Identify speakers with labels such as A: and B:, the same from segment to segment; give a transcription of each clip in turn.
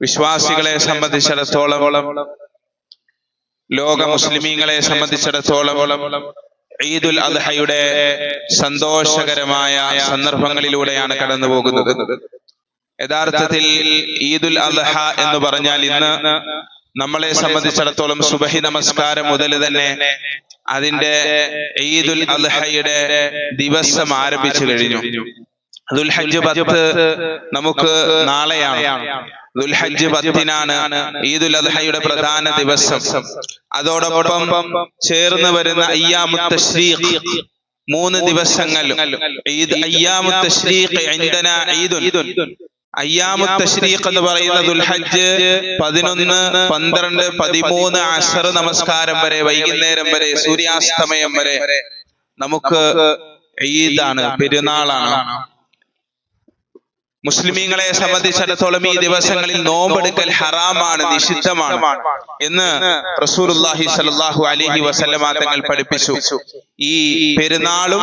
A: വിശ്വാസികളെ സംബന്ധിച്ചിടത്തോളം ലോക മുസ്ലിമീങ്ങളെ സംബന്ധിച്ചിടത്തോളം ഈദുൽ അദ്ഹയുടെ സന്തോഷകരമായ സന്ദർഭങ്ങളിലൂടെയാണ് കടന്നു പോകുന്നത് യഥാർത്ഥത്തിൽ ഈദുൽ അദ്ഹ എന്ന് പറഞ്ഞാൽ ഇന്ന് നമ്മളെ സംബന്ധിച്ചിടത്തോളം സുബഹി നമസ്കാരം മുതൽ തന്നെ അതിന്റെ ഈദുൽ അദ്ഹയുടെ ദിവസം ആരംഭിച്ചു കഴിഞ്ഞു. ദുൽഹജ്ജ് പത്ത് നമുക്ക് നാളെയാണ്. ദുൽഹജ്ജ് പത്തിനാണ് ഈദുൽ അദ്ഹയുടെ പ്രധാന ദിവസം. അതോടൊപ്പം ചേർന്ന് വരുന്ന അയ്യാമു തശ്രീഖ് മൂന്ന് ദിവസങ്ങൾ. ഈദ് അയ്യാമു തശ്രീഖ് ഇൻദന ഈദുൻ. അയ്യാമു തശ്രീഖ് എന്ന് പറയുന്ന ദുൽഹജ്ജ് പതിനൊന്ന് പന്ത്രണ്ട് പതിമൂന്ന് അസർ നമസ്കാരം വരെ വൈകുന്നേരം വരെ സൂര്യാസ്തമയം വരെ നമുക്ക് ഈദാണ് പെരുന്നാളാണ്. മുസ്ലിമീങ്ങളെ സംബന്ധിച്ചിടത്തോളം ഈ ദിവസങ്ങളിൽ നോമ്പെടുക്കൽ ഹറാമാണ് നിഷിദ്ധമാണ് എന്ന് റസൂലുള്ളാഹി സലാഹു അലിഹി വസല്ലമ തങ്ങൾ പഠിപ്പിച്ചു. ഈ പെരുന്നാളും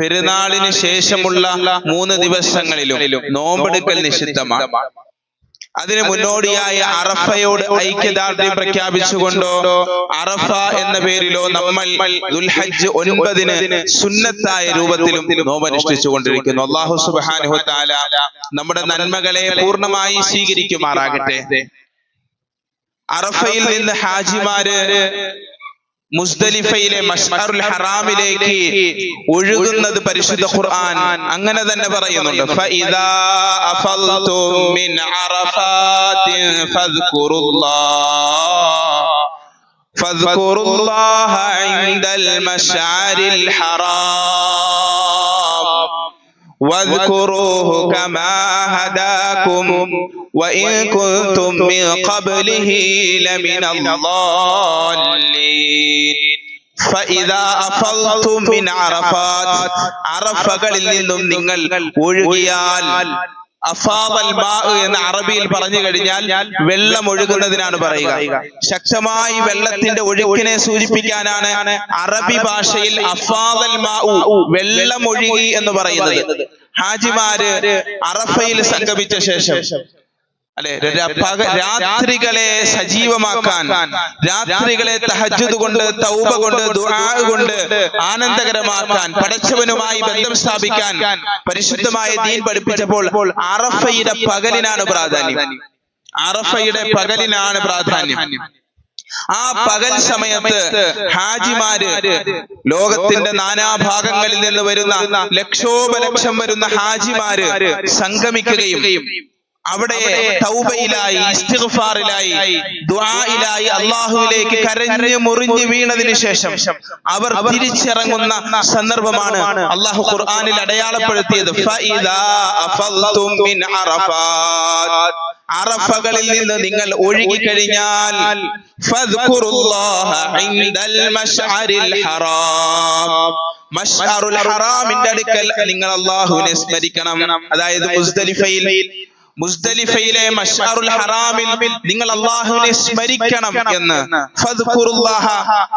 A: പെരുന്നാളിന് ശേഷമുള്ള മൂന്ന് ദിവസങ്ങളിലും നോമ്പെടുക്കൽ നിഷിദ്ധമാണ്. അതിന് മുന്നോടിയായി അറഫയോട് ഐക്യദാർഢ്യം പ്രഖ്യാപിച്ചുകൊണ്ടോ അറഫ എന്ന പേരിലോ നമ്മൾ ദുൽഹജ്ജ് ഒൻപതിന് സുന്നത്തായ രൂപത്തിലും നോമനുഷ്ഠിച്ചു കൊണ്ടിരിക്കുന്നു അള്ളാഹു സുബാനുഹു താല നമ്മുടെ നന്മകളെ പൂർണമായി സ്വീകരിക്കുമാറാകട്ടെ. അറഫയിൽ നിന്ന് ഹാജിമാര് മുസ്ദലിഫയിലെ മഷ്അറുൽ ഹറാമിലേക്ക് ഒഴുകുന്നത് പരിശുദ്ധ ഖുർആൻ അങ്ങനെ തന്നെ പറയുന്നുണ്ട്. ഫഇദാ അഫൽതും മിൻ അറഫാത്തിൻ ഫദ്കുറുല്ലാഹ് ഫദ്കുറുല്ലാഹ ഇൻദൽ മശ്അരിൽ ഹറാം. واذكروه كما هداكم وإن كنتم من قبله لمن الضالين فإذا أفضتم من عرفات അറഫകളിൽ നിന്നും നിങ്ങൾ ഒഴുകിയാൽ അഫാദൽ മാ എന്ന് അറബിയിൽ പറഞ്ഞു കഴിഞ്ഞാൽ വെള്ളം ഒഴുകുന്നതിനാണ് പറയുക. ശക്തമായി വെള്ളത്തിന്റെ ഒഴുക്കിനെ സൂചിപ്പിക്കാനാണ് അറബി ഭാഷയിൽ അഫാദൽ മാഉ വെള്ളം ഒഴുകി എന്ന് പറയുന്നത്. ഹാജിമാര് അറഫയിൽ സംഗമിച്ച ശേഷം അല്ലെ? രാത്രികളെ സജീവമാക്കാൻ. രാത്രികളെ തഹജ്ജുദ് കൊണ്ട് തൗബ കൊണ്ട് ദുആ കൊണ്ട് ആനന്ദകരമാക്കാൻ പടച്ചവനുമായി ബന്ധം സ്ഥാപിക്കാൻ പരിശുദ്ധമായ ദീൻ പഠിപ്പിച്ചപ്പോൾ അറഫയുടെ പകലിനാണ് പ്രാധാന്യം. അറഫയുടെ പകലിനാണ് പ്രാധാന്യം. ആ പകൽ സമയത്ത് ഹാജിമാര് ലോകത്തിന്റെ നാനാഭാഗങ്ങളിൽ നിന്ന് വരുന്ന ലക്ഷോപലക്ഷം വരുന്ന ഹാജിമാര് സംഗമിക്കുകയും അവിടെ തൗബയിലായി ഇസ്തിഗ്ഫാറിലായി ദുആയിലായി അള്ളാഹുവിലേക്ക് കരഞ്ഞു മുറിഞ്ഞു വീണതിന് ശേഷം അവർ തിരിച്ചിറങ്ങുന്ന സന്ദർഭമാണ് അള്ളാഹു ഖുർആനിൽ അടയാളപ്പെടുത്തിയത്. മിൻ അറഫാത്ത്. അറഫകളിൽ നിന്ന് നിങ്ങൾ ഒഴുകിക്കഴിഞ്ഞാൽ കഴിഞ്ഞാൽ ഹറാമിന്റെ അടുക്കൽ നിങ്ങൾ അള്ളാഹുവിനെ സ്മരിക്കണം. അതായത് മുസ്ദലിഫയിൽ മുസ്ദലിഫയിലെ മഷ്അറുൽ ഹറാമിൽ നിങ്ങൾ അള്ളാഹുവിനെ സ്മരിക്കണം എന്ന്.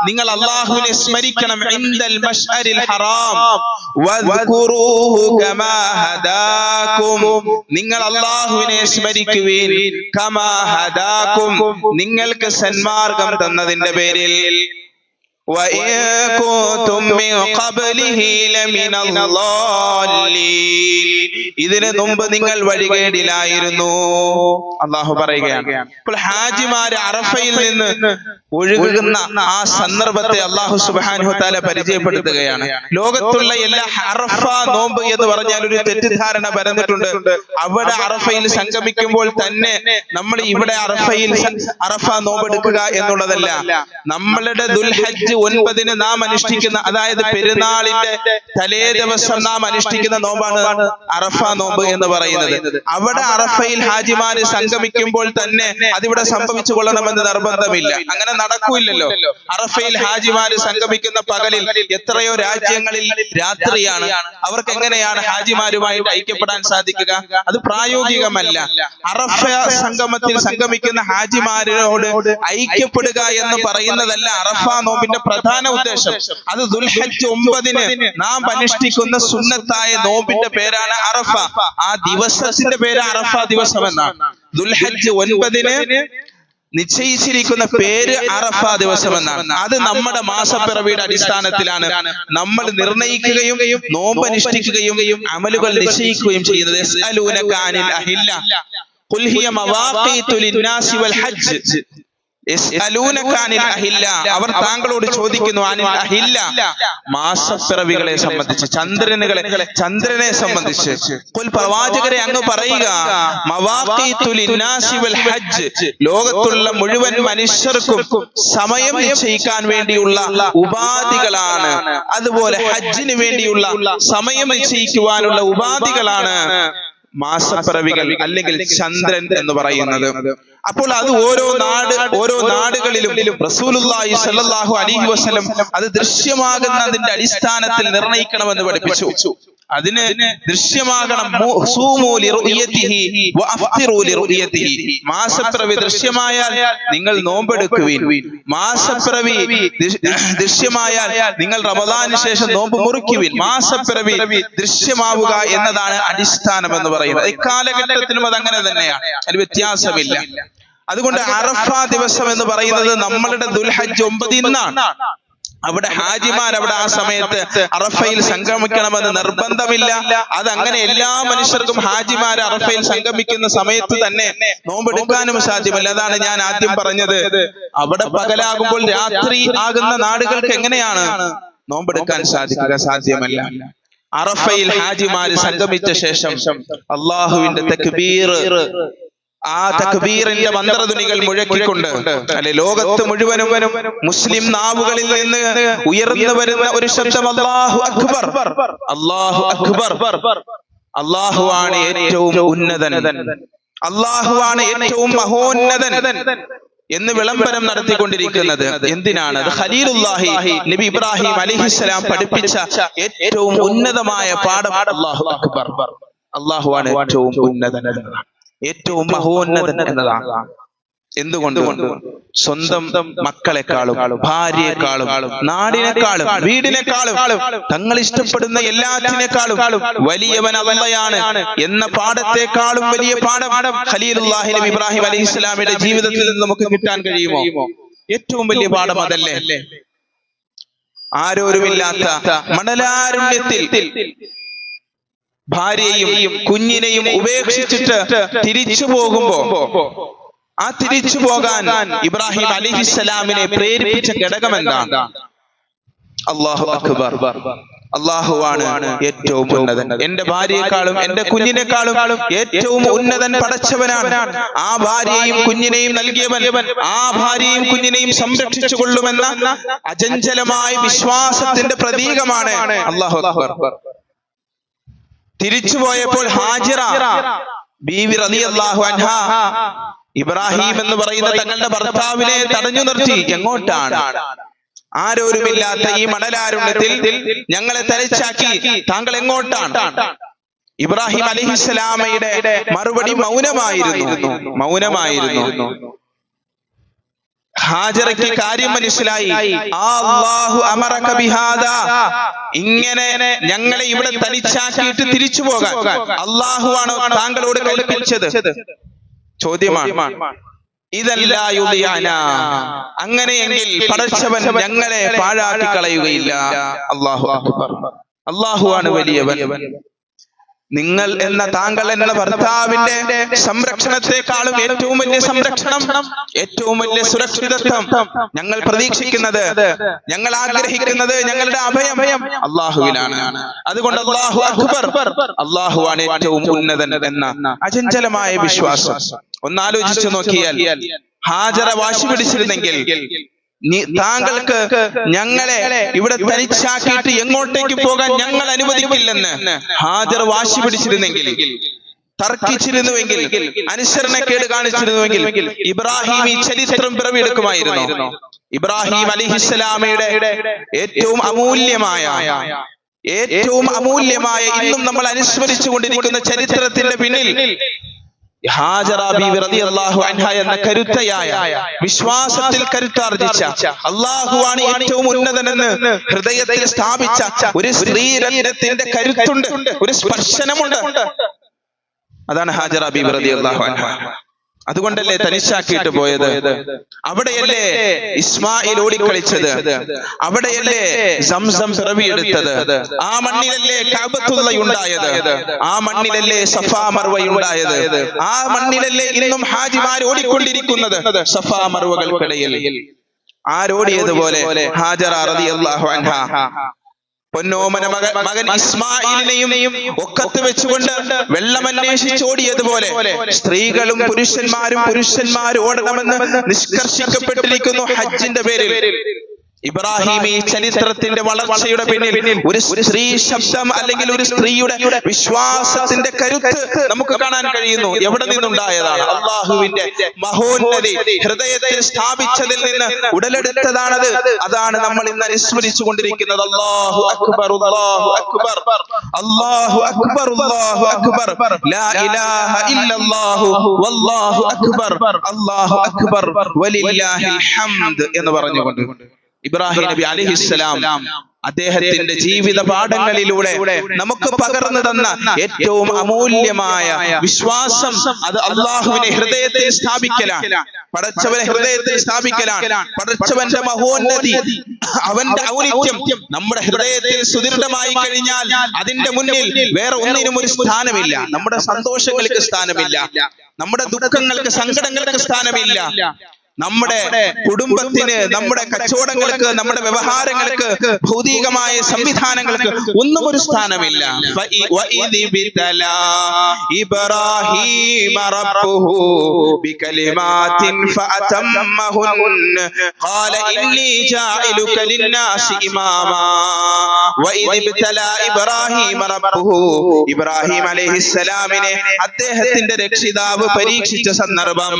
A: നിങ്ങൾ അള്ളാഹുവിനെ സ്മരിക്കണം ഇൻദൽ മഷ്അരിൽ ഹറാം. വദ്കുറൂഹു കമാ ഹദാകും നിങ്ങൾ അള്ളാഹുവിനെ സ്മരിക്കുവീൻ. കമാ ഹദാകും നിങ്ങൾക്ക് സന്മാർഗം തന്നതിന്റെ പേരിൽ وإن كنتم من قبله لمن الضالين ഇതിന് മുമ്പ് നിങ്ങൾ വഴികേടിലായിരുന്നു അള്ളാഹു പറയുകയാണ് ഇപ്പോൾ ഹാജിമാര് അറഫയിൽ നിന്ന് ഒഴുകുന്ന ആ സന്ദർഭത്തെ അള്ളാഹു സുബാനു താല പരിചയപ്പെടുത്തുകയാണ് ലോകത്തുള്ള എല്ലാ അറഫ നോമ്പ് എന്ന് പറഞ്ഞാൽ ഒരു തെറ്റിദ്ധാരണ പരന്നിട്ടുണ്ട് അവിടെ അറഫയിൽ സംഗമിക്കുമ്പോൾ തന്നെ നമ്മൾ ഇവിടെ അറഫയിൽ അറഫ നോമ്പെടുക്കുക എന്നുള്ളതല്ല നമ്മളുടെ ദുൽഹജ്ജ് ഒൻപതിന് നാം അനുഷ്ഠിക്കുന്ന അതായത് പെരുന്നാളിന്റെ തലേ ദിവസം നാം അനുഷ്ഠിക്കുന്ന നോമ്പാണ് അറഫ നോമ്പ് എന്ന് പറയുന്നത്. അവിടെ അറഫയിൽ ഹാജിമാര് സംഗമിക്കുമ്പോൾ തന്നെ അതിവിടെ സംഭവിച്ചു കൊള്ളണമെന്ന് നിർബന്ധമില്ല. അങ്ങനെ നടക്കൂല്ലല്ലോ. അറഫയിൽ ഹാജിമാര് സംഗമിക്കുന്ന പകലിൽ എത്രയോ രാജ്യങ്ങളിൽ രാത്രിയാണ്. അവർക്ക് എങ്ങനെയാണ് ഹാജിമാരുമായിട്ട് ഐക്യപ്പെടാൻ സാധിക്കുക? അത് പ്രായോഗികമല്ല. അറഫ സംഗമത്തിൽ സംഗമിക്കുന്ന ഹാജിമാരോട് ഐക്യപ്പെടുക എന്ന് പറയുന്നതല്ല അറഫ നോമ്പിന്റെ പ്രധാന ഉദ്ദേശം. അത് ദുൽഹജ്ജ് ഒമ്പതിന് നാം അനുഷ്ഠിക്കുന്ന സുന്നത്തായ നോമ്പിന്റെ പേരാണ് അറഫ. ആ ദിവസത്തിന്റെ പേര് അറഫ ദിവസം എന്നാണ് ദുൽഹജ്ജ് ഒൻപതിന് നിശ്ചയിച്ചിരിക്കുന്ന പേര് അറഫ ദിവസം എന്നാണ് അത് നമ്മുടെ മാസപ്പിറവിയുടെ അടിസ്ഥാനത്തിലാണ്. നമ്മൾ നിർണയിക്കുകയും നോമ്പ് അനുഷ്ഠിക്കുകയും അമലുകൾ നിശ്ചയിക്കുകയും ചെയ്യുന്നത്. അവർ താങ്കളോട് ചോദിക്കുന്നു അഹില്ല. മാസപ്പിറവികളെ സംബന്ധിച്ച് ചന്ദ്രനുകളെ ചന്ദ്രനെ സംബന്ധിച്ച്. പ്രവാചകരെ അങ്ങ് പറയുക ഹജ്ജ്. ലോകത്തുള്ള മുഴുവൻ മനുഷ്യർക്കും സമയം നിശ്ചയിക്കാൻ വേണ്ടിയുള്ള ഉപാധികളാണ്. അതുപോലെ ഹജ്ജിന് വേണ്ടിയുള്ള സമയം നിശ്ചയിക്കുവാനുള്ള ഉപാധികളാണ് മാസപ്പിറവികൾ അല്ലെങ്കിൽ ചന്ദ്രൻ എന്ന് പറയുന്നത്. അപ്പോൾ അത് ഓരോ നാട് ഓരോ നാടുകളിലും റസൂലുള്ളാഹി സ്വല്ലല്ലാഹു അലൈഹി വസല്ലം അത് ദൃശ്യമാകുന്നതിന്റെ അടിസ്ഥാനത്തിൽ നിർണയിക്കണമെന്ന് പഠിപ്പിച്ചു. അതിന് ദൃശ്യമാകണം. മാസപ്പിറവി ദൃശ്യമായാൽ നിങ്ങൾ നോമ്പെടുക്കുവിൻ. മാസപ്പിറവി ദൃശ്യമായാൽ നിങ്ങൾ റമദാന് ശേഷം നോമ്പ് മുറിക്കുവിൻ. മാസപ്പിറവി ദൃശ്യമാവുക എന്നതാണ് അടിസ്ഥാനം എന്ന് പറയുന്നത്. ഇക്കാലഘട്ടത്തിലും അത് അങ്ങനെ തന്നെയാണ്. അതിൽ വ്യത്യാസമില്ല. അതുകൊണ്ട് അറഫ ദിവസം എന്ന് പറയുന്നത് നമ്മളുടെ ദുൽഹജ് ഒമ്പതിന്നാണ്. അവിടെ ഹാജിമാർ അവിടെ ആ സമയത്ത് അറഫയിൽ സംഗമിക്കണമെന്ന് നിർബന്ധമില്ല. അത് അങ്ങനെ എല്ലാ മനുഷ്യർക്കും ഹാജിമാർ അറഫയിൽ സംഗമിക്കുന്ന സമയത്ത് തന്നെ നോമ്പെടുക്കാനും സാധ്യമല്ല. അതാണ് ഞാൻ ആദ്യം പറഞ്ഞത്. അവിടെ പകലാകുമ്പോൾ രാത്രി ആകുന്ന നാടുകൾക്ക് എങ്ങനെയാണ്? നോമ്പെടുക്കാൻ സാധിക്കുക സാധ്യമല്ല. അറഫയിൽ ഹാജിമാര് സംഗമിച്ച ശേഷം അള്ളാഹുവിന്റെ തക്ബീർ ആ തക്ബീറിന്റെ മന്ത്രധ്വനികൾ മുഴക്കിക്കൊണ്ട് അല്ലെ ലോകത്ത് മുഴുവനും മുസ്ലിം നാവുകളിൽ നിന്ന് ഉയർന്നു വരുന്ന ഒരു ശബ്ദം അല്ലാഹു അക്ബർ. അല്ലാഹു അക്ബർ. അള്ളാഹുവാണ് ഏറ്റവും ഉന്നതൻ. അള്ളാഹുവാണ് ഏറ്റവും മഹോന്നതൻ. എന്ന് വിളംബരം നടത്തിക്കൊണ്ടിരിക്കുന്നത് എന്തിനാണ്? അത് ഖലീലുല്ലാഹി നബി ഇബ്രാഹിം അലിഹിസ്സലാം പഠിപ്പിച്ച ഏറ്റവും ഉന്നതമായ പാഠം അള്ളാഹു അക്ബർ. അള്ളാഹുവാണ് ഏറ്റവും ഉന്നതൻ. എന്നതാണ് ഏറ്റവും മഹോന്നതൻ എന്നതാണ്. എന്തുകൊണ്ട്? സ്വന്തം മക്കളെക്കാളും ഭാര്യയെക്കാളും നാടിനെക്കാളും വീടിനെക്കാളും തങ്ങൾ ഇഷ്ടപ്പെടുന്ന എല്ലാത്തിനേക്കാളും വലിയവൻ അള്ളയാണ് എന്ന പാഠത്തെക്കാളും വലിയ പാഠം ഖലീലുല്ലാഹി നബി ഇബ്രാഹിം അലൈഹി ഇസ്ലാമിയുടെ ജീവിതത്തിൽ നിന്ന് നമുക്ക് കിട്ടാൻ കഴിയുമോ? ഏറ്റവും വലിയ പാഠം അതല്ലേ? ആരോരുമില്ലാത്ത മണലാരുണ്യത്തിൽ ഭാര്യയും കുഞ്ഞിനെയും ഉപേക്ഷിച്ചിട്ട് തിരിച്ചു പോകുമ്പോ ആ തിരിച്ചു പോകാൻ ഇബ്രാഹിം അലിഹിസ്സലാമിനെ പ്രേരിപ്പിച്ച ഘടകം എന്താണ് അള്ളാഹു അക്ബർ. അള്ളാഹുവാണ് ഏറ്റവും ഉന്നതൻ. എന്റെ ഭാര്യയെക്കാളും എന്റെ കുഞ്ഞിനെക്കാളും ഏറ്റവും ഉന്നതൻ പടച്ചവനാണ് ആ ഭാര്യയും കുഞ്ഞിനെയും നൽകിയവൻ ആ ഭാര്യയും കുഞ്ഞിനെയും സംരക്ഷിച്ചു കൊള്ളുമെന്ന അചഞ്ചലമായ വിശ്വാസത്തിന്റെ പ്രതീകമാണ് അള്ളാഹു അക്ബർ. തിരിച്ചു പോയപ്പോൾ ഹാജിറ ബീവി റളിയല്ലാഹു അൻഹ ഇബ്രാഹിം എന്ന് പറയുന്ന തങ്ങളുടെ ഭർത്താവിനെ തടഞ്ഞു നിർത്തി. എങ്ങോട്ടാണ്? ആരോരുമില്ലാത്ത ഈ മണലാരുണ്യത്തിൽ ഞങ്ങളെ തരച്ചാക്കി. താങ്കൾ എങ്ങോട്ടാണ്? ഇബ്രാഹിം അലിഹിസ്ലാമയുടെ മറുപടി മൗനമായിരുന്നു. മൗനമായിരുന്നു. ഹാജറയ്ക്ക് കാര്യം മനസ്സിലായി. ആ അല്ലാഹു അമറക ബിഹാദാ. ഇങ്ങനെ ഞങ്ങളെ ഇവിടെ തനിച്ചാക്കിയിട്ട് തിരിച്ചു പോകാൻ. അള്ളാഹുവാണ് താങ്കളോട് കൽപ്പിച്ചത്? ചോദ്യമാണ്. ഇതല്ല അങ്ങനെയെങ്കിൽ പടച്ചവൻ ഞങ്ങളെ പാഴാക്കി കളയുകയില്ല. അള്ളാഹു അക്ബർ. അള്ളാഹുവാണ് വലിയവൻ. നിങ്ങൾ എന്ന താങ്കൾ എന്ന ഭർത്താവിന്റെ സംരക്ഷണത്തെക്കാളും ഏറ്റവും വലിയ സംരക്ഷണം ഏറ്റവും വലിയ സുരക്ഷിതത്വം ഞങ്ങൾ പ്രതീക്ഷിക്കുന്നത് ഞങ്ങൾ ആഗ്രഹിക്കുന്നത് ഞങ്ങളുടെ അഭയം അള്ളാഹുവിനാണ് അതുകൊണ്ട് അള്ളാഹു അക്ബർ അള്ളാഹുവാണ് ഏറ്റവും ഉന്നതൻ എന്ന അചഞ്ചലമായ വിശ്വാസം. ഒന്നാലോചിച്ചു നോക്കിയാൽ ഹാജറ വാശി പിടിച്ചിരുന്നെങ്കിൽ താങ്കൾക്ക് ഞങ്ങളെ ഇവിടെ തനിച്ചാക്കിയിട്ട് എങ്ങോട്ടേക്ക് പോകാൻ ഞങ്ങൾ അനുവദിക്കില്ലെന്ന് ഹാജർ വാശി പിടിച്ചിരുന്നെങ്കിൽ തർക്കിച്ചിരുന്നുവെങ്കിൽ അനുസരണക്കേട് കാണിച്ചിരുന്നുവെങ്കിൽ ഇബ്രാഹിം ഈ ചരിത്രം പിറവിയെടുക്കുമായിരുന്നു. ഇബ്രാഹിം അലിഹിസ്സലാമയുടെ ഏറ്റവും അമൂല്യമായ ഏറ്റവും അമൂല്യമായ ഇന്നും നമ്മൾ അനുസ്മരിച്ചു കൊണ്ടിരിക്കുന്ന ചരിത്രത്തിന്റെ പിന്നിൽ ഹാജറ ബീവി റളിയല്ലാഹു അൻഹ എന്ന കരുത്തയായ വിശ്വാസത്തിൽ കരുത്താർജിച്ച അള്ളാഹുവാണ് ഏറ്റവും ഉന്നതനെന്ന് ഹൃദയത്തിൽ സ്ഥാപിച്ച ഒരു സ്ത്രീരത്നത്തിന്റെ കരുത്തുണ്ട് ഒരു സ്പർശനമുണ്ട്. അതാണ് ഹാജറ ബീവി റളിയല്ലാഹു അൻഹ. അതുകൊണ്ടല്ലേ തനിച്ചാക്കിയിട്ട് പോയത് അവിടെയല്ലേ ഇസ്മായിൽ ഓടിക്കളിച്ചത്? അവിടെയല്ലേ സംസം പിറവിയെടുത്തത്? ആ മണ്ണിലല്ലേ കാബത്തുള്ള ഉണ്ടായത്? ആ മണ്ണിലല്ലേ സഫാ മർവയുണ്ടായത് ആ മണ്ണിലല്ലേ ഇന്നും ഹാജിമാർ ഓടിക്കൊണ്ടിരിക്കുന്നത്? സഫാ മർവകൾക്കിടയിൽ ആരോടിയതുപോലെ? റളിയല്ലാഹു അൻഹ. പൊന്നോമന മകൻ മകൻ ഇസ്മായിലിനെയും ഒക്കത്ത് വെച്ചുകൊണ്ട് വെള്ളമന്വേഷിച്ചോടിയതുപോലെ സ്ത്രീകളും പുരുഷന്മാരും പുരുഷന്മാരും ഓടണമെന്ന് നിഷ്കർഷിക്കപ്പെട്ടിരിക്കുന്നു ഹജ്ജിന്റെ പേരിൽ. ഇബ്രാഹിം ഈ ചരിത്രത്തിന്റെ വളർച്ചയുടെ പിന്നിൽ ഒരു സ്ത്രീ ശബ്ദം അല്ലെങ്കിൽ ഒരു സ്ത്രീയുടെ വിശ്വാസത്തിന്റെ കരുത്ത് നമുക്ക് കാണാൻ കഴിയുന്നു. എവിടെ നിന്നുണ്ടായതാണ്? അള്ളാഹുവിന്റെ മഹോന്നതി ഹൃദയത്തിൽ സ്ഥാപിച്ചതിൽ നിന്ന് ഉടലെടുത്തതാണത്. അതാണ് നമ്മൾ ഇന്ന് അനുസ്മരിച്ചു കൊണ്ടിരിക്കുന്നത്. അള്ളാഹു അക്ബർ അള്ളാഹു അക്ബർ. അള്ളാഹു അക്ബർ അള്ളാഹു അക്ബർ. ലാ ഇലാഹ ഇല്ലല്ലാഹു. വല്ലാഹു അക്ബർ. അള്ളാഹു അക്ബർ. വലില്ലാഹിൽ ഹംദ് എന്ന് പറഞ്ഞുകൊണ്ട്. ഇബ്രാഹിം നബി അലിഹിസ്സലാം അദ്ദേഹത്തിന്റെ ജീവിത പാഠങ്ങളിലൂടെ നമുക്ക് പകർന്നു തന്ന ഏറ്റവും അമൂല്യമായ വിശ്വാസം അത് അള്ളാഹുവിനെ ഹൃദയത്തിൽ സ്ഥാപിക്കലാണ്. പടച്ചവനെ ഹൃദയത്തിൽ സ്ഥാപിക്കലാണ്. പടച്ചവന്റെ മഹോന്നതി അവന്റെ ഔന്നിത്യം നമ്മുടെ ഹൃദയത്തിൽ സുദൃഢമായി കഴിഞ്ഞാൽ അതിന്റെ മുന്നിൽ വേറെ ഒന്നിനും ഒരു സ്ഥാനമില്ല. നമ്മുടെ സന്തോഷങ്ങൾക്ക് സ്ഥാനമില്ല. നമ്മുടെ ദുഃഖങ്ങൾക്ക് സങ്കടങ്ങൾക്ക് സ്ഥാനമില്ല. നമ്മുടെ കുടുംബത്തിന് നമ്മുടെ കച്ചവടങ്ങൾക്ക് നമ്മുടെ വ്യവഹാരങ്ങൾക്ക് ഭൗതികമായ സംവിധാനങ്ങൾക്ക് ഒന്നും ഒരു സ്ഥാനമില്ല. ഇബ്രാഹീമ റബ്ബുഹു ഇബ്രാഹിം അലൈഹിസ്സലാമിനെ അദ്ദേഹത്തിന്റെ രക്ഷിതാവ് പരീക്ഷിച്ച സന്ദർഭം.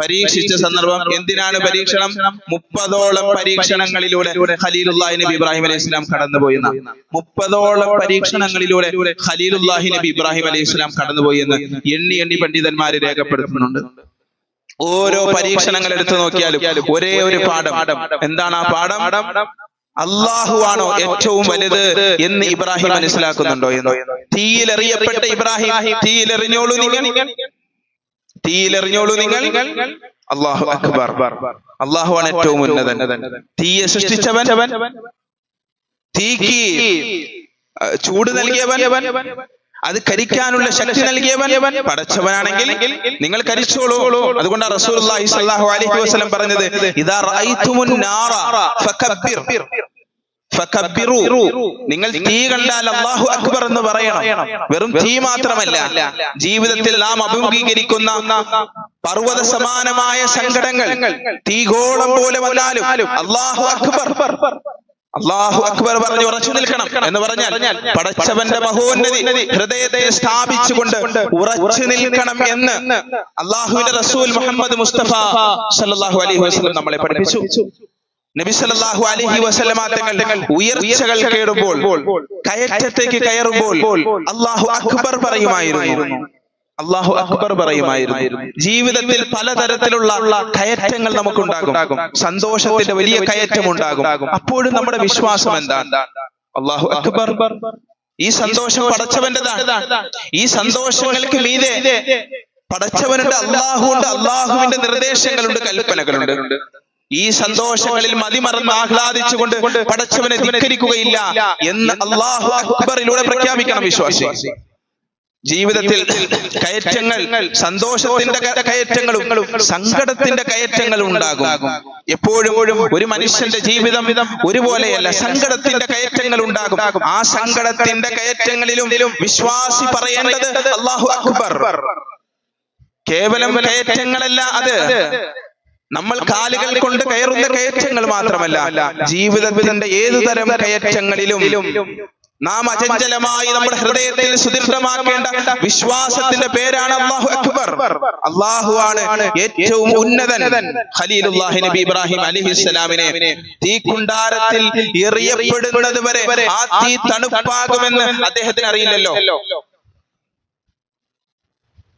A: പരീക്ഷിച്ച സന്ദർഭം എന്തിനാണ് പരീക്ഷണം? മുപ്പതോളം പരീക്ഷണങ്ങളിലൂടെ ഖലീലുല്ലാഹി നബി ഇബ്രാഹിം അലൈഹി ഇസ്ലാം കടന്നുപോയി മുപ്പതോളം പരീക്ഷണങ്ങളിലൂടെ ഖലീലുല്ലാഹി നബി ഇബ്രാഹിം അലൈഹി ഇസ്ലാം കടന്നുപോയി എന്ന് എണ്ണി എണ്ണി പണ്ഡിതന്മാര് രേഖപ്പെടുത്തുന്നുണ്ട്. ഓരോ പരീക്ഷണങ്ങൾ എടുത്തു നോക്കിയാലും ഒരേ ഒരു പാഠം. എന്താണ് ആ പാഠം? അള്ളാഹുവാണോ ഏറ്റവും വലുത് എന്ന് ഇബ്രാഹിം മനസ്സിലാക്കുന്നുണ്ടോ എന്ന്. തീയിലെറിയപ്പെട്ട ഇബ്രാഹിം തീയിലെറിഞ്ഞോളൂ നിങ്ങൾ തീയിലെറിഞ്ഞോളൂ നിങ്ങൾ. അള്ളാഹു അക്ബർ. അള്ളാഹുവാണ് ഏറ്റവും ഉന്നതൻ. തീയെ സൃഷ്ടിച്ചവൻ. തീക്ക് ചൂട് നൽകിയവൻ. അത് കരിക്കാനുള്ള ശക്തി നൽകിയവൻ. പടച്ചവനാണെങ്കിൽ നിങ്ങൾ കരിച്ചോളൂ. അതുകൊണ്ട് സ്വല്ലല്ലാഹു അലൈഹി വസല്ലം പറഞ്ഞത് നിങ്ങൾ തീ കണ്ടാൽ അള്ളാഹു അക്ബർ എന്ന് പറയണം. വെറും തീ മാത്രമല്ല ജീവിതത്തിൽ നാം അഭിമുഖീകരിക്കുന്ന പർവത സമാനമായ സങ്കടങ്ങൾ തീഗോളം പോലെ വന്നാലും അള്ളാഹു അക്ബർ. അള്ളാഹു അക്ബർ പറഞ്ഞു ഉറച്ചു നിൽക്കണം എന്ന് പറഞ്ഞാൽ പടച്ചവന്റെ മഹോന്നതി ഹൃദയത്തെ സ്ഥാപിച്ചുകൊണ്ട് ഉറച്ചു നിൽക്കണം എന്ന് അള്ളാഹുവിന്റെ റസൂൽ മുഹമ്മദ് മുസ്തഫ സല്ലല്ലാഹു അലൈഹി വസ്ലം നമ്മളെ പഠിപ്പിച്ചു. നബി സല്ലല്ലാഹു അലൈഹി തങ്ങൾ ഉയർച്ചകൾ കേറുമ്പോൾ കയറ്റത്തേക്ക് കയറുമ്പോൾ അള്ളാഹു അക്ബർ പറയുമായിരുന്നു. അള്ളാഹു അക്ബർ പറയുമായിരുന്നു. ജീവിതത്തിൽ പലതരത്തിലുള്ള കയറ്റങ്ങൾ നമുക്കുണ്ടാകും. സന്തോഷത്തിന്റെ വലിയ കയറ്റം ഉണ്ടാകും അപ്പോഴും നമ്മുടെ വിശ്വാസം എന്താ അള്ളാഹു അക്ബർ ഈ സന്തോഷം പടച്ചവന്റെതാണ് ഈ സന്തോഷങ്ങൾക്ക് മീതെ പടച്ചവനുണ്ട് അള്ളാഹുണ്ട് അള്ളാഹുവിന്റെ നിർദ്ദേശങ്ങളുണ്ട് കൽപ്പനകളുണ്ട്. ഈ സന്തോഷങ്ങളിൽ മതിമറന്ന് ആഹ്ലാദിച്ചുകൊണ്ട് പടച്ചവനെ ധിക്കരിക്കുകയില്ല എന്ന് അള്ളാഹു അക്ബറിലൂടെ പ്രഖ്യാപിക്കണം വിശ്വാസി. ജീവിതത്തിൽ കയറ്റങ്ങൾ സന്തോഷത്തിന്റെ കയറ്റങ്ങളും സങ്കടത്തിന്റെ കയറ്റങ്ങളും ഉണ്ടാകും. എപ്പോഴും ഒരു മനുഷ്യന്റെ ജീവിതം ഒരുപോലെയല്ല സങ്കടത്തിന്റെ കയറ്റങ്ങൾ ഉണ്ടാകും. ആ സങ്കടത്തിന്റെ കയറ്റങ്ങളിലും വിശ്വാസി പറയേണ്ടത് അള്ളാഹു അക്ബർ. കേവലം കയറ്റങ്ങളല്ല അത്. നമ്മൾ കാലുകൾ കൊണ്ട് കയറുന്ന കയറ്റങ്ങൾ മാത്രമല്ല ജീവിതത്തിന്റെ ഏതു തരം കയറ്റങ്ങളിലും നാം അചഞ്ചലമായി നമ്മുടെ ഹൃദയത്തിൽ സുദൃഢമാക്കേണ്ട വിശ്വാസത്തിന്റെ പേരാണ് അള്ളാഹു അക്ബർ. അള്ളാഹു ആണ് ഏറ്റവും ഉന്നതൻ ഖലീലുല്ലാഹി നബി ഇബ്രാഹിം അലിഹിസ്സലാമിനെ. തീക്കുണ്ടാരത്തിൽ എറിയപ്പെടുന്നത് വരെ ആ തീ തണുപ്പാകുമെന്ന് അദ്ദേഹത്തിന് അറിയില്ലല്ലോ.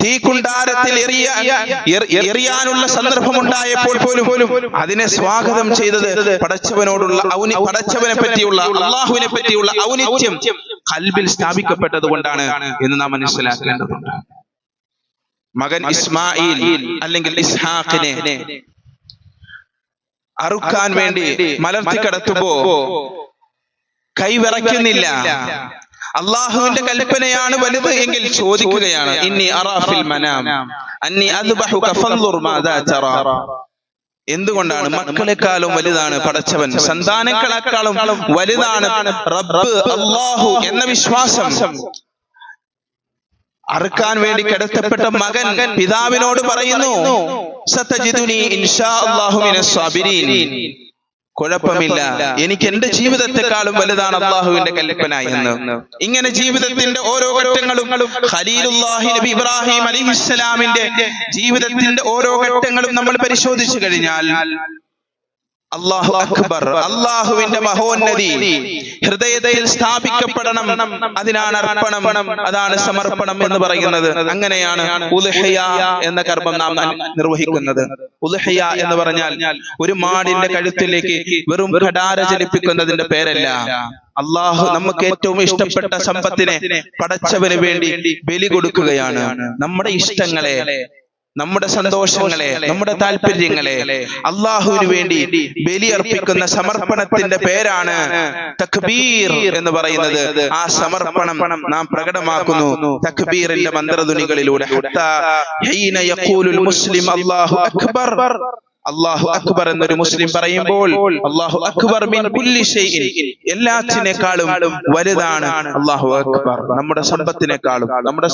A: തീക്കുണ്ടാരത്തിൽ കുണ്ടാരത്തിൽ എറിയാനുള്ള സന്ദർഭം ഉണ്ടായപ്പോൾ പോലും അതിനെ സ്വാഗതം ചെയ്തത് പടച്ചവനോടുള്ള ഔനി പടച്ചവനെ പറ്റിയുള്ള അള്ളാഹുവിനെ പറ്റിയുള്ള ഔനിത്യം കൽബിൽ സ്ഥാപിക്കപ്പെട്ടത് കൊണ്ടാണ് എന്ന് നാം മനസ്സിലാക്കേണ്ടതുണ്ട്. മകൻ ഇസ്മായിൽ അല്ലെങ്കിൽ ഇസ്ഹാഖിനെ അറുക്കാൻ വേണ്ടി മലർത്തി കടത്തുമ്പോ കൈവിറയ്ക്കുന്നില്ല അള്ളാഹുവിന്റെ കൽപ്പനയാണ് വലുത് എങ്കിൽ ചോദിക്കുകയാണ് ഇന്നി അറാഫിൽ മനാം? അന്നി അദ്ബഹുക ഫൻദുർ മാദാ തറാ? എന്തുകൊണ്ടാണ് മക്കളെക്കാളും വലുതാണ് പടച്ചവൻ? സന്താനങ്ങളെക്കാളും വലുതാണ് റബ്ബ് അള്ളാഹു എന്ന വിശ്വാസം. അറുക്കാൻ വേണ്ടി കിടത്തപ്പെട്ട മകൻ പിതാവിനോട് പറയുന്നു സത്തജിതുനി ഇൻഷാ സാബിരീൻ. കുഴപ്പമില്ല. എനിക്ക് എന്റെ ജീവിതത്തെക്കാളും വലുതാണ് അള്ളാഹുവിന്റെ കൽപ്പന എന്ന് ഇങ്ങനെ ജീവിതത്തിന്റെ ഓരോ ഘട്ടങ്ങളും ഖലീലുല്ലാഹി നബി ഇബ്രാഹിം അലിഹിസ്സലാമിന്റെ ജീവിതത്തിന്റെ ഓരോ ഘട്ടങ്ങളും നമ്മൾ പരിശോധിച്ചു കഴിഞ്ഞാൽ അള്ളാഹു അക്ബർ അള്ളാഹുവിന്റെ മഹോന്നതി. ഹൃദയത്തിൽ സ്ഥാപിക്കപ്പെടണം. അതിനാണ് അർപ്പണം. അതാണ് സമർപ്പണം എന്ന് പറയുന്നത്. അങ്ങനെയാണ് ഉൽഹയ എന്ന കർമ്മം നാം നിർവഹിക്കുന്നത്. ഉലഹയ എന്ന് പറഞ്ഞാൽ ഒരു മാടിന്റെ കഴുത്തിലേക്ക് വെറും കടാര ചലിപ്പിക്കുന്നതിന്റെ പേരല്ല. അള്ളാഹു നമുക്ക് ഏറ്റവും ഇഷ്ടപ്പെട്ട സമ്പത്തിനെ പടച്ചവന് വേണ്ടി ബലി കൊടുക്കുകയാണ്. നമ്മുടെ ഇഷ്ടങ്ങളെ നമ്മുടെ സന്തോഷങ്ങളെ നമ്മുടെ താല്പര്യങ്ങളെ അള്ളാഹുവിന് വേണ്ടി ബലിയർപ്പിക്കുന്ന സമർപ്പണത്തിന്റെ പേരാണ് തക്ബീർ എന്ന് പറയുന്നത്. ആ സമർപ്പണം നാം പ്രകടമാക്കുന്നു തക്ബീറിന്റെ മന്ത്രധ്വനികളിലൂടെ. മുസ്ലിം അല്ലാഹു അക്ബർ. അള്ളാഹു അക്ബർ എന്നൊരു മുസ്ലിം പറയുമ്പോൾ അള്ളാഹു അക്ബർ മിൻ കുല്ലി ഷൈഇൻ. എല്ലാത്തിനേക്കാളും വലുതാണ് അള്ളാഹു അക്ബർ. നമ്മുടെ സമ്പത്തിനേക്കാളും നമ്മുടെ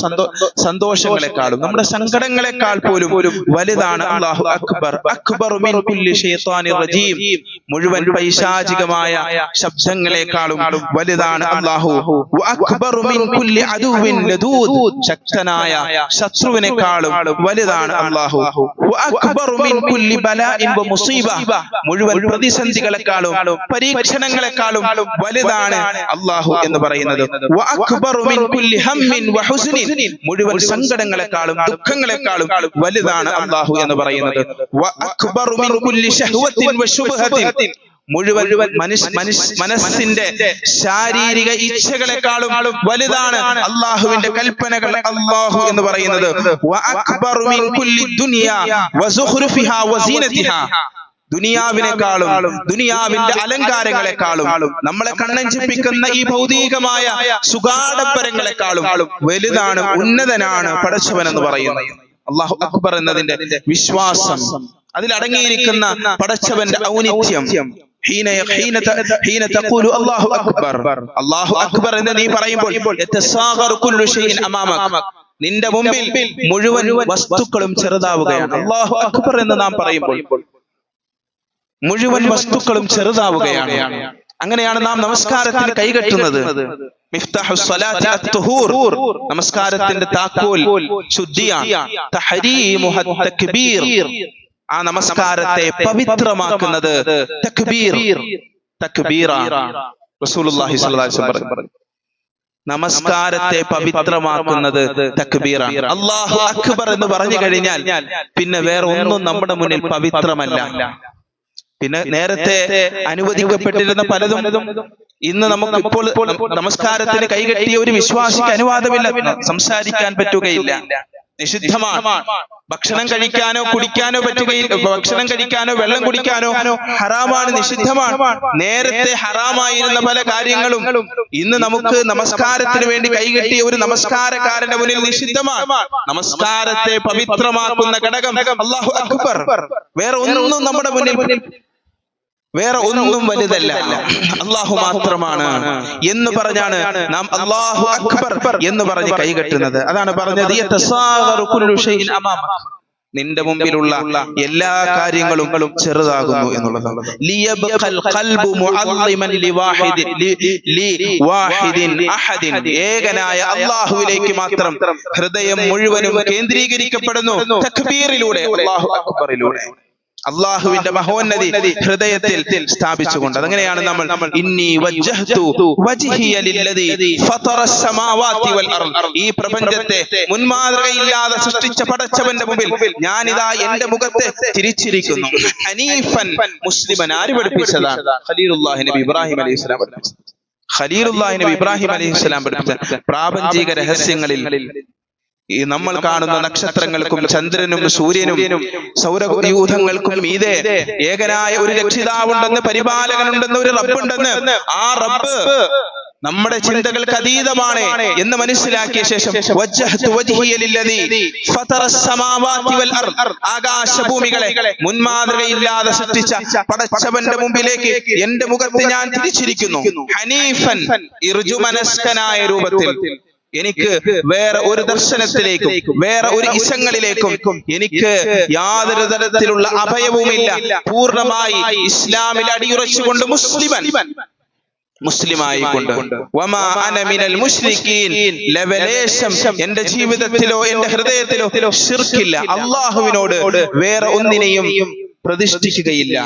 A: സന്തോഷങ്ങളെക്കാളും നമ്മുടെ സങ്കടങ്ങളെക്കാൾ പോലും വലുതാണ് അള്ളാഹു അക്ബർ. അക്ബർ. മിൻ കുല്ലി ഷൈത്താനിർ റജീം. മുഴുവൻ പൈശാചികമായ ശബ്ദങ്ങളെക്കാളും വലുതാണ് അള്ളാഹു അക്ബർ മിൻ കുല്ലി അദുവിൻ ലദൂദ്. ശക്തനായ ശത്രുവിനേക്കാളും വലുതാണ് അള്ളാഹു അക്ബർ മിൻ കുല്ലി മുസീബ. മുഴുവൻ പ്രതിസന്ധികളെക്കാളും പരീക്ഷണങ്ങളെക്കാളും വലുതാണ് അള്ളാഹു എന്ന് പറയുന്നത്. മുഴുവൻ സങ്കടങ്ങളെക്കാളും ദുഃഖങ്ങളെക്കാളും വലുതാണ് അള്ളാഹു എന്ന് പറയുന്നത്. മുഴുവൻ മനസ്സിന്റെ ശാരീരിക ഇച്ഛകളെക്കാളും വലുതാണ് അള്ളാഹുവിന്റെ കൽപ്പനകൾ അള്ളാഹു എന്ന് പറയുന്നത്. ദുനിയാവിനെക്കാളും ദുനിയാവിന്റെ അലങ്കാരങ്ങളെക്കാളും നമ്മളെ കണ്ണഞ്ചിപ്പിക്കുന്ന ഈ ഭൗതികമായ സുഗാഡപ്പരങ്ങളെക്കാളും വലുതാണ് ഉന്നതനാണ് പടച്ചവൻ എന്ന് പറയുന്നത്. അള്ളാഹു അക്ബർ എന്നതിന്റെ വിശ്വാസം. അതിലടങ്ങിയിരിക്കുന്ന പടച്ചവന്റെ ഔന്നിത്യം. ഹീന ഹീന ത- ഹീന തഖൂലു അല്ലാഹു അക്ബർ. അല്ലാഹു അക്ബർ എന്ന് നീ പറയുമ്പോൾ യതസാഗറു കുല്ലു ഷൈഇൻ അമാമക നിന്റെ മുമ്പിൽ മുഴുവൻ വസ്തുക്കളും ചെറുതാവുകയാണ്. അല്ലാഹു അക്ബർ എന്ന് നാം പറയുമ്പോൾ മുഴുവൻ വസ്തുക്കളും ചെറുതാവുകയാണ്. അങ്ങനെയാണ് നാം നമസ്കാരത്തിന് കൈകെട്ടുന്നത്. നമസ്കാരത്തിന്റെ താക്കോൽ ശുദ്ധിയാണ്. ആ നമസ്കാരത്തെ പവിത്രമാക്കുന്നത് തക്ബീർ. റസൂലുള്ളാഹി സ്വല്ലല്ലാഹി അലൈഹി വസല്ലം പറഞ്ഞു. നമസ്കാരത്തെ പവിത്രമാക്കുന്നത് തക്ബീറാണ്. അള്ളാഹു അക്ബർ എന്ന് പറഞ്ഞു കഴിഞ്ഞാൽ പിന്നെ വേറെ ഒന്നും നമ്മുടെ മുന്നിൽ പവിത്രമല്ല. പിന്നെ നേരത്തെ അനുവദിക്കപ്പെട്ടിരുന്ന പലതും ഇന്ന് നമുക്ക് ഇപ്പോൾ നമസ്കാരത്തിന് കൈകെട്ടിയ ഒരു വിശ്വാസിക്ക് അനുവാദമില്ല. സംസാരിക്കാൻ പറ്റുകയില്ല. നിഷിദ്ധമാണ് ഭക്ഷണം കഴിക്കാനോ കുടിക്കാനോ പറ്റുകയില്ല ഭക്ഷണം കഴിക്കാനോ വെള്ളം കുടിക്കാനോ ഹറാമാണ് നിഷിദ്ധമാണ് നേരത്തെ ഹറാമായിരുന്ന പല കാര്യങ്ങളും ഇന്ന് നമുക്ക് നമസ്കാരത്തിന് വേണ്ടി കൈകെട്ടിയ ഒരു നമസ്കാരക്കാരന്റെ മുന്നിൽ നിഷിദ്ധമാണ് നമസ്കാരത്തെ പവിത്രമാക്കുന്ന ഘടകം. അള്ളാഹു അക്ബർ. വേറെ ഒന്നും നമ്മുടെ മുന്നിൽ വേറെ ഒന്നും വലുതല്ല. അള്ളാഹു മാത്രമാണ് എന്ന് പറഞ്ഞാണ് നാം അള്ളാഹു അക്ബർ എന്ന് പറഞ്ഞ് കൈകെട്ടുന്നത്. അതാണ് പറഞ്ഞത്. നിന്റെ മുമ്പിലുള്ള എല്ലാ കാര്യങ്ങളും ചെറുതാകുന്നു എന്നുള്ളതാണ് ഏകനായ അള്ളാഹുവിലേക്ക് മാത്രം ഹൃദയം മുഴുവനും കേന്ദ്രീകരിക്കപ്പെടുന്നു. തക്ബീറിലൂടെ അള്ളാഹു അക്ബറിലൂടെ. അള്ളാഹുവിന്റെ മഹോന്നതി ഹൃദയത്തിൽ സ്ഥാപിച്ചുകൊണ്ട് അങ്ങനെയാണ് നമ്മൾ ഇന്നി ഈ പ്രപഞ്ചത്തെ മുൻമാതൃകയില്ലാതെ സൃഷ്ടിച്ച പടച്ചവന്റെ മുമ്പിൽ ഞാനിതാ എന്റെ മുഖത്തെ തിരിച്ചിരിക്കുന്നു. ഹനീഫൻ മുസ്ലിമൻ ആര് പഠിപ്പിച്ചതാണ്? ഖലീലുല്ലാഹി നബി ഇബ്രാഹിം അലൈഹി സ്വലാം ഖലീലുല്ലാഹി നബി ഇബ്രാഹിം അലൈഹി സ്വലാം പ്രാപഞ്ചിക രഹസ്യങ്ങളിൽ ഈ നമ്മൾ കാണുന്ന നക്ഷത്രങ്ങൾക്കും ചന്ദ്രനും സൂര്യനും സൗരയൂഥങ്ങൾക്കും മീതെ ഏകനായ ഒരു രക്ഷിതാവുണ്ടെന്ന് പരിപാലകനുണ്ടെന്ന് ഒരു റബ്ബുണ്ടെന്ന് ആ റബ്ബ് നമ്മുടെ ചിന്തകൾക്ക് അതീതമാണ് എന്ന് മനസ്സിലാക്കിയ ശേഷം ആകാശഭൂമികളെ മുൻമാതൃകയില്ലാതെ സൃഷ്ടിച്ച പടച്ചവന്റെ മുമ്പിലേക്ക് എന്റെ മുഖത്ത് ഞാൻ തിരിച്ചിരിക്കുന്നു. ഹനീഫൻ ഇർജുമനസ്കനായ രൂപത്തിൽ എനിക്ക് വേറെ ഒരു ദർശനത്തിലേക്കും വേറെ ഒരു ഇശങ്ങളിലേക്കും എനിക്ക് യാതൊരു തരത്തിലുള്ള അഭയവുമില്ല. പൂർണമായി ഇസ്ലാമിൽ അടിയുറച്ചുകൊണ്ട് മുസ്ലിമൻ. മുസ്ലിമായി കൊണ്ട് ലവലേശം എന്റെ ജീവിതത്തിലോ എന്റെ ഹൃദയത്തിലോ ശിർക്കില്ല. അള്ളാഹുവിനോട് വേറെ ഒന്നിനെയും പ്രതിഷ്ഠിക്കുകയില്ല.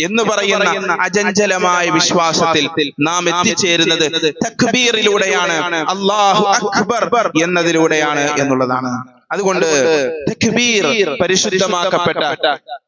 A: എന്ന് പറയുന്ന അജഞ്ചലമായ വിശ്വാസത്തിൽ നാം എത്തിച്ചേരുന്നത് തക്ബീറിലൂടെയാണ്. അള്ളാഹു അക്ബർ എന്നതിലൂടെയാണ്. എന്നുള്ളതാണ്. അതുകൊണ്ട് തക്ബീർ പരിശുദ്ധമാക്കപ്പെട്ട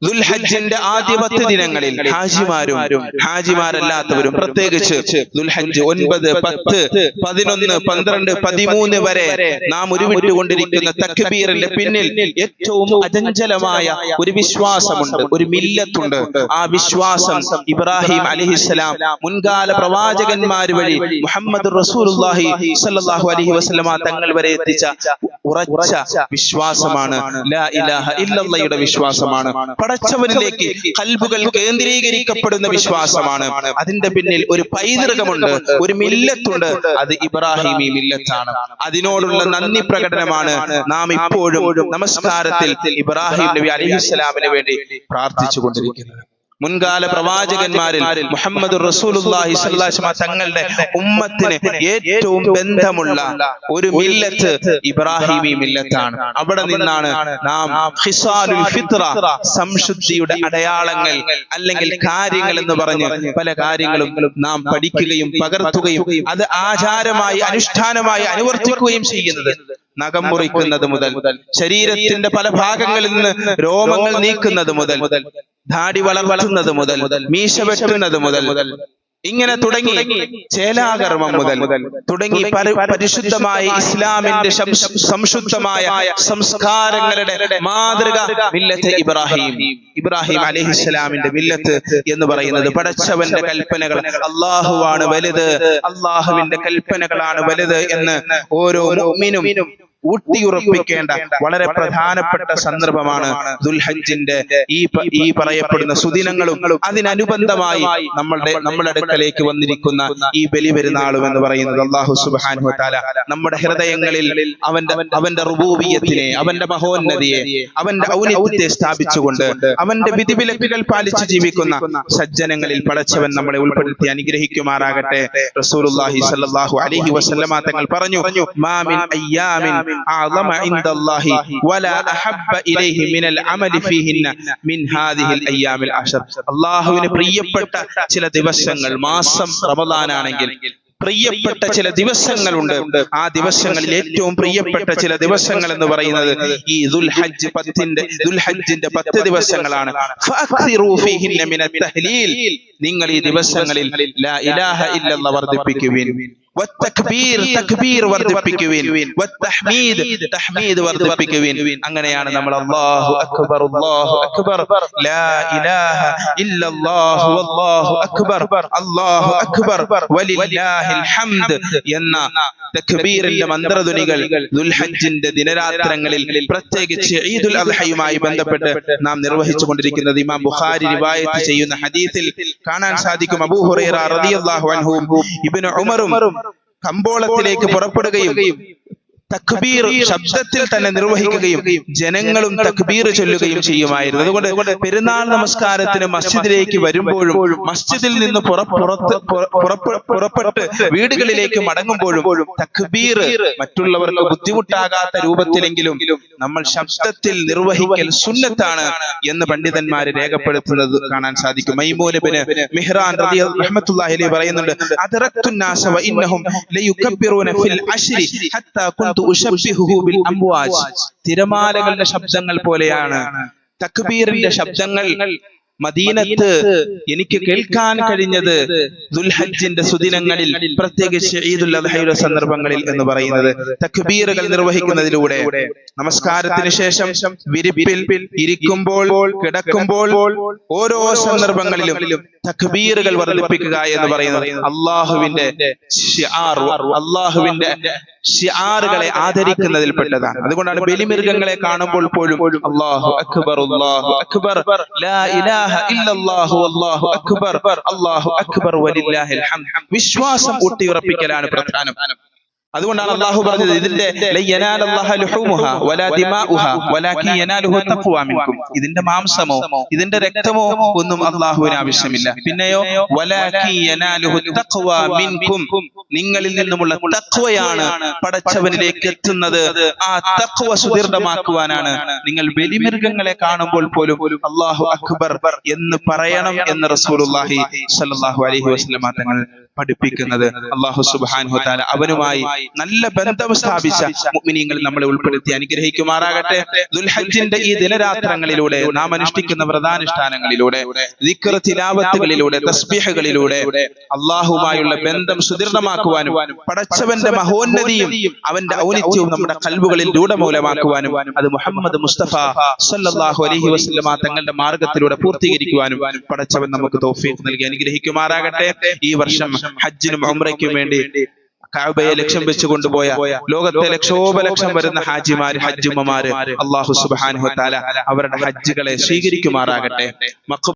A: ദുൽഹജ്ജിന്റെ ആദ്യ പത്ത് ദിനങ്ങളിൽ ഹാജിമാരും ഹാജിമാരല്ലാത്തവരും പ്രത്യേകിച്ച് ദുൽഹജ്ജ് ഒൻപത് പത്ത് പതിനൊന്ന് പന്ത്രണ്ട് പതിമൂന്ന് വരെ നാം ഉരുവിട്ടുകൊണ്ടിരിക്കുന്ന തക്ബീറിന്റെ പിന്നിൽ ഏറ്റവും അചഞ്ചലമായ ഒരു വിശ്വാസമുണ്ട് ഒരു മില്ലത്തുണ്ട്. ആ വിശ്വാസം ഇബ്രാഹിം അലിഹിസ്സലാം മുൻകാല പ്രവാചകന്മാർ വഴി മുഹമ്മദ് റസൂലുള്ളാഹി അലഹി വസല്ലമ തങ്ങൾ വരെ എത്തിച്ച ഉറച്ച വിശ്വാസമാണ്. വിശ്വാസമാണ്. പടച്ചവനിലേക്ക് കൽബുകൾ കേന്ദ്രീകരിക്കപ്പെടുന്ന വിശ്വാസമാണ്. അതിന്റെ പിന്നിൽ ഒരു പൈതൃകമുണ്ട്. ഒരു മില്ലത്തുണ്ട്. അത് ഇബ്രാഹിമി മില്ലത്താണ്. അതിനോടുള്ള നന്ദി പ്രകടനമാണ് നാം ഇപ്പോഴും നമസ്കാരത്തിൽ ഇബ്രാഹിം നബി അലിഹിസ്സലാമിന് വേണ്ടി പ്രാർത്ഥിച്ചു കൊണ്ടിരിക്കുന്നത് മുൻകാല പ്രവാചകന്മാരിൽ മുഹമ്മദ് റസൂലുള്ളാഹി സ്വല്ലല്ലാഹി തങ്ങളുടെ ഉമ്മത്തിന് ഏറ്റവും ബന്ധമുള്ള ഒരു മില്ലത്ത് ഇബ്രാഹിമി മില്ലത്താണ്. അവിടെ നിന്നാണ് നാം ഹിസാലുൽ ഫിത്ര സംശുദ്ധിയുടെ അടയാളങ്ങൾ അല്ലെങ്കിൽ കാര്യങ്ങൾ എന്ന് പറഞ്ഞ് പല കാര്യങ്ങളും നാം പഠിക്കുകയും പകർത്തുകയും അത് ആചാരമായി അനുഷ്ഠാനമായി അനുവർത്തിക്കുകയും ചെയ്യുന്നത്. നഖം മുറിക്കുന്നത് മുതൽ ശരീരത്തിന്റെ പല ഭാഗങ്ങളിൽ നിന്ന് രോമങ്ങൾ നീക്കുന്നത് മുതൽ ധാടി വളർത്തുന്നത് മുതൽ മീശ വെട്ടുന്നത് മുതൽ ഇങ്ങനെ തുടങ്ങി ചേലാകർമ്മം മുതൽ തുടങ്ങി പരിശുദ്ധമായ ഇസ്ലാമിന്റെ സംശുദ്ധമായ സംസ്കാരങ്ങളുടെ മാതൃക മില്ലത്ത് ഇബ്രാഹിം. ഇബ്രാഹിം. അലഹിസ്സലാമിന്റെ വില്ലത്ത് എന്ന് പറയുന്നത് പടച്ചവന്റെ കൽപ്പനകൾ. അള്ളാഹുവാണ് വലുത്. അള്ളാഹുവിന്റെ കൽപ്പനകളാണ് വലുത് എന്ന് ഓരോ മുഅ്മിനും ഊട്ടിയുറപ്പിക്കേണ്ട വളരെ പ്രധാനപ്പെട്ട സന്ദർഭമാണ് ദുൽഹജ്ജിന്റെ ഈ ഈ പറയപ്പെടുന്ന സുദിനങ്ങളും അതിനനുബന്ധമായി നമ്മളുടെ നമ്മളുടെ അടുക്കലേക്ക് വന്നിരിക്കുന്ന ഈ ബലി പെരുന്നാളും എന്ന് പറയുന്നത് അള്ളാഹു സുബ്ഹാനഹു താല നമ്മുടെ ഹൃദയങ്ങളിൽ അവന്റെ അവന്റെ റുബൂബിയത്തിനെ അവന്റെ മഹോന്നതിയെ അവന്റെ ഔലിയത്തെ സ്ഥാപിച്ചുകൊണ്ട് അവന്റെ വിധിവിലക്കുകൾ പാലിച്ച് ജീവിക്കുന്ന സജ്ജനങ്ങളിൽ പടച്ചവൻ നമ്മളെ ഉൾപ്പെടുത്തി അനുഗ്രഹിക്കുമാറാകട്ടെ. റസൂലുള്ളാഹി സ്വല്ലല്ലാഹു അലൈഹി വസല്ലമ തങ്ങൾ പറഞ്ഞു മാമിൻ അയ്യാമിൻ അഅളമ ഇൻദല്ലാഹി വലാ അഹബ്ബ ഇലൈഹി മിനൽ അമലി ഫീഹിന്ന മിൻ ഹാദിഹിൽ അയ്യാമിൽ അശർ അല്ലാഹുവിന് പ്രിയപ്പെട്ട ചില ദിവസങ്ങൾ മാസം റമദാനാണെങ്കിൽ പ്രിയപ്പെട്ട ചില ദിവസങ്ങളുണ്ട് ആ ദിവസങ്ങളിൽ ഏറ്റവും പ്രിയപ്പെട്ട ചില ദിവസങ്ങൾ എന്ന് പറയുന്നത് ഈ ദുൽഹജ്ജ് പത്തിന്റെ ദുൽഹജ്ജിന്റെ പത്ത് ദിവസങ്ങളാണ്. നിങ്ങൾ ഈ ദിവസങ്ങളിൽ ലാ ഇലാഹ വർദ്ധിപ്പിക്കുവിൻ. വർദ്ധിപ്പിക്കുവിൻ. അങ്ങനെയാണ് നമ്മൾ അല്ലാഹു അക്ബർ അല്ലാഹു അക്ബർ. ലാ ഇലാഹ ഇല്ലല്ലാഹു വല്ലാഹു അക്ബർ. അല്ലാഹു അക്ബർ. വലില്ലാഹിൽ ഹംദ് എന്ന തക്ബീറിന്റെ മന്ത്രധ്വനികൾ ദുൽഹജ്ജിന്റെ ദിനരാത്രങ്ങളിൽ പ്രത്യേകിച്ച് ഈദുൽ അദ്ഹയുമായി ബന്ധപ്പെട്ട് നാം നിർവഹിച്ചു കൊണ്ടിരിക്കുന്നത് ഇമാം ബുഖാരി റിവായത്ത് ചെയ്യുന്ന ഹദീസിൽ കാണാൻ സാധിക്കും അബൂ ഹുറൈറ റളിയല്ലാഹു അൻഹുവും ഇബ്നു ഉമറും കമ്പോളത്തിലേക്ക് പുറപ്പെടുകയും തക്ബീർ ശബ്ദത്തിൽ തന്നെ നിർവഹിക്കുകയും ജനങ്ങളും തക്ബീർ ചൊല്ലുകയും ചെയ്യുമായിരുന്നു. അതുകൊണ്ട് പെരുന്നാൾ നമസ്കാരത്തിന് മസ്ജിദിലേക്ക് വരുമ്പോഴും മസ്ജിദിൽ നിന്ന് പുറപ്പെട്ട് വീടുകളിലേക്ക് മടങ്ങുമ്പോഴും തക്ബീർ മറ്റുള്ളവർക്ക് ബുദ്ധിമുട്ടാകാത്ത രൂപത്തിലെങ്കിലും നമ്മൾ ശബ്ദത്തിൽ നിർവഹിക്കൽ സുന്നത്താണ് എന്ന് പണ്ഡിതന്മാര് രേഖപ്പെടുത്തുന്നത് കാണാൻ സാധിക്കും. മൈമൂലബിന് മിഹ്റാൻ പറയുന്നുണ്ട് ഫിൽ ഹത്താ കുന്തു ബിൽ അംവാജ്. തിരമാലകളുടെ ശബ്ദങ്ങൾ പോലെയാണ്. തക്ബീറിന്റെ ശബ്ദങ്ങൾ മദീനത്ത് എനിക്ക് കേൾക്കാൻ കഴിഞ്ഞത് ദുൽഹജ്ജിന്റെ സുദിനങ്ങളിൽ പ്രത്യേകിച്ച് ഈദുൽ അദ്ഹയുടെ സന്ദർഭങ്ങളിൽ എന്ന് പറയുന്നത്. തക്ബീറുകൾ നിർവഹിക്കുന്നതിലൂടെ നമസ്കാരത്തിന് ശേഷം വിരിപ്പിൽ ഇരിക്കുമ്പോൾ കിടക്കുമ്പോൾ ഓരോ സന്ദർഭങ്ങളിലും തക്ബീറുകൾ വർദ്ധിപ്പിക്കുക എന്ന് പറയുന്നത് അള്ളാഹുവിന്റെ അള്ളാഹുവിന്റെ ഷിആറുകളെ ആദരിക്കുന്നതിൽപ്പെട്ടതാണ് അതുകൊണ്ടാണ് ബലിമൃഗങ്ങളെ കാണുമ്പോൾ പോലും അള്ളാഹു അക്ബർ അള്ളാഹു അക്ബർ ലാ ഇലാഹ അക്ബർ. അല്ലാഹു അക്ബർ. വിശ്വാസം ഊട്ടിയുറപ്പിക്കലാണ് പ്രധാനം. അതുകൊണ്ടാണ് അള്ളാഹു പറഞ്ഞത് ഇതിന്റെ ഇതിന്റെ മാംസമോ ഇതിന്റെ രക്തമോ ഒന്നും അള്ളാഹുവിന് ആവശ്യമില്ല. പിന്നെയോ നിങ്ങളിൽ നിന്നുമുള്ള തക്വയാണ് പടച്ചവനിലേക്ക് എത്തുന്നത്. ആ തക്വ സുദീർഘമാക്കുവാനാണ്. നിങ്ങൾ ബലിമൃഗങ്ങളെ കാണുമ്പോൾ പോലും അള്ളാഹു അക്ബർ എന്ന് പറയണം എന്ന് റസൂലുള്ളാഹി സ്വല്ലല്ലാഹു അലൈഹി വസല്ലം തങ്ങൾ പഠിപ്പിക്കുന്നത്. അള്ളാഹു സുബ്ഹാനഹു താല അവനുമായി നല്ല ബന്ധം സ്ഥാപിച്ച മുഅ്മിനീങ്ങൾ നമ്മളെ ഉൾപ്പെടുത്തി അനുഗ്രഹിക്കുമാറാകട്ടെ. ദുൽഹജ്ജിന്റെ ഈ ദിനരാത്രങ്ങളിലൂടെ നാം അനുഷ്ഠിക്കുന്ന വ്രതാനുഷ്ഠാനങ്ങളിലൂടെ ദിക്ർ തിലാവത്തുകളിലൂടെ തസ്ബീഹകളിലൂടെ അള്ളാഹുമായുള്ള ബന്ധം സുദൃഢമാക്കുവാനും പടച്ചവന്റെ മഹോന്നതിയും അവന്റെ ഔന്നിത്യവും നമ്മുടെ കൽവുകളിൽ രൂഢമൂലമാക്കുവാനും അത് മുഹമ്മദ് മുസ്തഫ സല്ലല്ലാഹു അലഹി വസ്ലമ തങ്ങളുടെ മാർഗത്തിലൂടെ പൂർത്തീകരിക്കുവാനും പടച്ചവൻ നമുക്ക് തൗഫീഖ് നൽകി അനുഗ്രഹിക്കുമാറാകട്ടെ. ഈ വർഷം ഹജ്ജിനും ഉംറയ്ക്കും വേണ്ടി കഅബയെ ലക്ഷ്യം വെച്ച് കൊണ്ടുപോയ ലോകത്തെ ലക്ഷോപലക്ഷം വരുന്ന ഹാജിമാര് ഹജ്ജുമ്മമാര് അള്ളാഹു സുബ്ഹാനഹു വ തആല അവരുടെ ഹജ്ജുകളെ സ്വീകരിക്കുമാറാകട്ടെ.